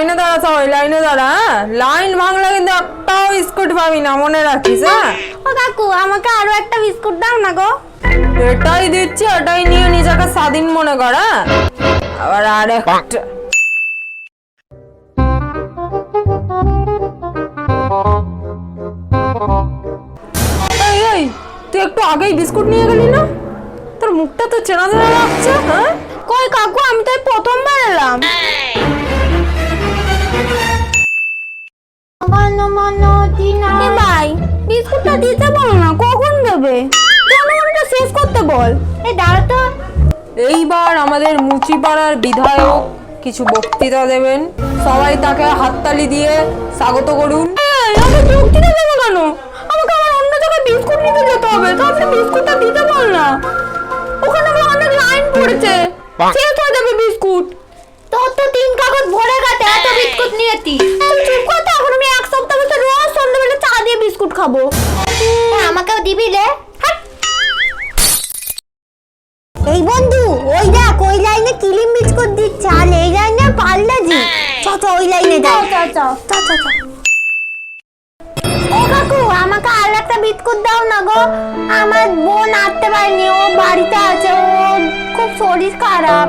লাইনে দাঁড়া সবাই লাইনে দাঁড়া হ্যাঁ? লাইন ভাঙলে কিন্তু একটাও বিস্কুট পাবি না মনে রাখিস হ্যাঁ? ও কাকু আমাকে আরও একটা বিস্কুট দাও না গো। এটাই দিচ্ছি এটাই নিয়ে নিজেকে স্বাধীন মনে কর হ্যাঁ? আবার আর একটা তুই একটু আগেই বিস্কুট নিয়ে গেলি না? তোর মুখটা তো চেনা চেনা লাগছে হ্যাঁ? কই কাকু আমি তো প্রথমবার এলাম। এ ভাই বিস্কুটটা দিতে বল না কখন দেবে? কেন শেষ করতে বল? এই দাঁড়া তো। এইবার আমাদের মুচিপাড়ার বিধায়ক কিছু বক্তৃতা দেবেন। সবাই তাকে হাততালি দিয়ে স্বাগত করুন। বক্তৃতা দেবো কেন? আমাকে আবার অন্য জায়গায় বিস্কুট নিতে যেতে হবে। তো আপনি বিস্কুটটা দিতে বল না। ওখানে অনেক লাইন পড়েছে। দিবি রে? এই বন্ধু ওই দেখ ওই লাইনে কিলিম বিস্কুট দিচ্ছে আর এই লাইনে পাল্লাজি চ চ ওই লাইনে যা। চ চ। চ চ চ। ও কাকু আমাকে আর একটা বিস্কুট দাও না গো। আমার বোন আসতে পারেনি ও বাড়িতে আছে ও খুব শরীর খারাপ।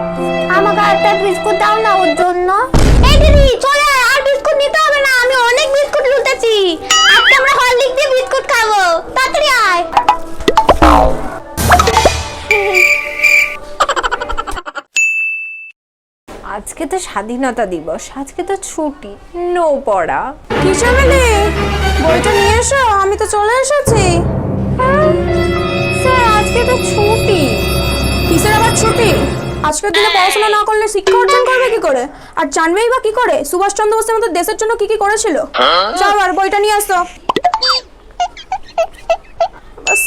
আমাকে আর একটা বিস্কুট দাও না ওর জন্য। এই দিদি চলে আজকে তো স্বাধীনতা দিবস, আজকে তো ছুটি, নো পড়া। কিসে মিলি? বইটা নিয়ে এসো, আমি তো চলে এসেছি। স্যার, আজকে তো ছুটি। কিসের আবার ছুটি? আজকের দিনে পড়াশোনা না করলে শিক্ষা অর্জন করবে কি করে? আর জানবেই বা কি করে? সুভাষচন্দ্র বোসের মতো দেশের জন্য কি কি করেছিল? যাও আর বইটা নিয়ে আসো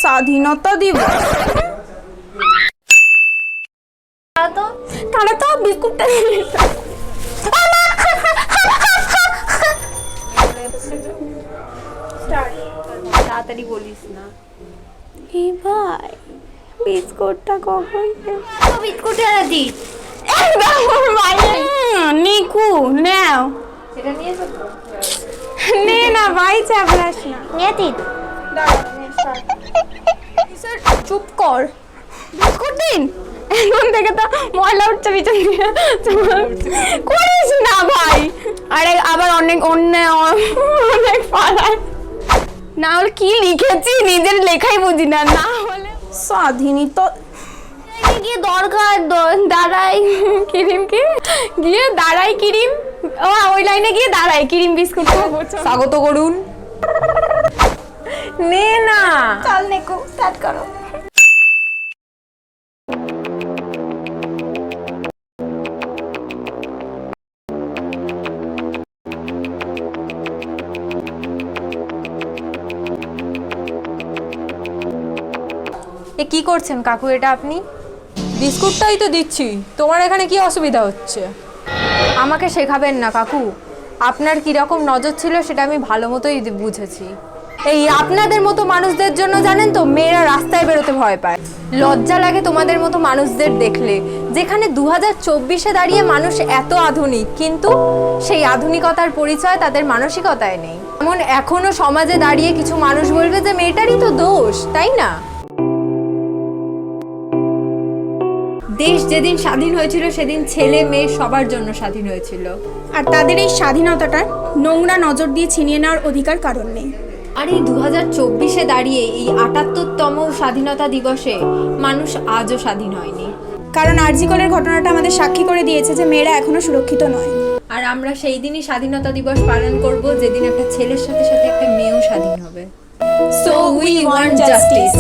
স্বাধীনতা দিবস। বিস্কুটটা। তাড়াতাড়ি বলিস না এই ভাই বিস্কুটটা কখন বিস্কুট এনে দি নিকু নাও সেটা নিয়ে নে না ভাই চাপলাস না। নিয়ে চুপ কর। বিস্কুট দিন। এখন থেকে তো ময়লা উঠছে পিছন দিয়ে। করিস না ভাই। আরে আবার অনেক অন্য অনেক পাড়ায়। না হলে কি লিখেছি? নিজের লেখাই বুঝি না। না হলে স্বাধীনই তো গিয়ে দরকার দাঁড়াই কিরিম কি? গিয়ে দাঁড়াই কিরিম। ও ওই লাইনে গিয়ে দাঁড়াই। কিরিম বিস্কুট স্বাগত করুন। নে না। চল নেকো স্টার্ট করো। এ কি করছেন কাকু এটা আপনি? বিস্কুটটাই তো দিচ্ছি। তোমার এখানে কি অসুবিধা হচ্ছে? আমাকে শেখাবেন না কাকু। আপনার কি রকম নজর ছিল সেটা আমি ভালো মতোই বুঝেছি। এই আপনাদের মতো মানুষদের জন্য জানেন তো, মেয়েরা রাস্তায় বেরোতে ভয় পায়। লজ্জা লাগে তোমাদের মতো মানুষদের দেখলে। যেখানে দু হাজার চব্বিশে দাঁড়িয়ে মানুষ এত আধুনিক, কিন্তু সেই আধুনিকতার পরিচয় তাদের মানসিকতায় নেই। এমন এখনও সমাজে দাঁড়িয়ে কিছু মানুষ বলবে যে, মেয়েটারই তো দোষ তাই না? দেশ যেদিন স্বাধীন হয়েছিল সেদিন ছেলে মেয়ে সবার জন্য স্বাধীন হয়েছিল। আর তাদের এই স্বাধীনতাটা নোংরা নজর দিয়ে ছিনিয়ে নেওয়ার অধিকার কারণ নেই। আর এই দু হাজার চব্বিশে দাঁড়িয়ে এই আটাত্তরতম স্বাধীনতা দিবসে মানুষ আজও স্বাধীন হয়নি। কারণ আরজিকলের ঘটনাটা আমাদের সাক্ষী করে দিয়েছে যে মেয়েরা এখনও সুরক্ষিত নয়। আর আমরা সেই দিনই স্বাধীনতা দিবস পালন করব যেদিন একটা ছেলের সাথে সাথে একটা মেয়েও স্বাধীন হবে। So we want justice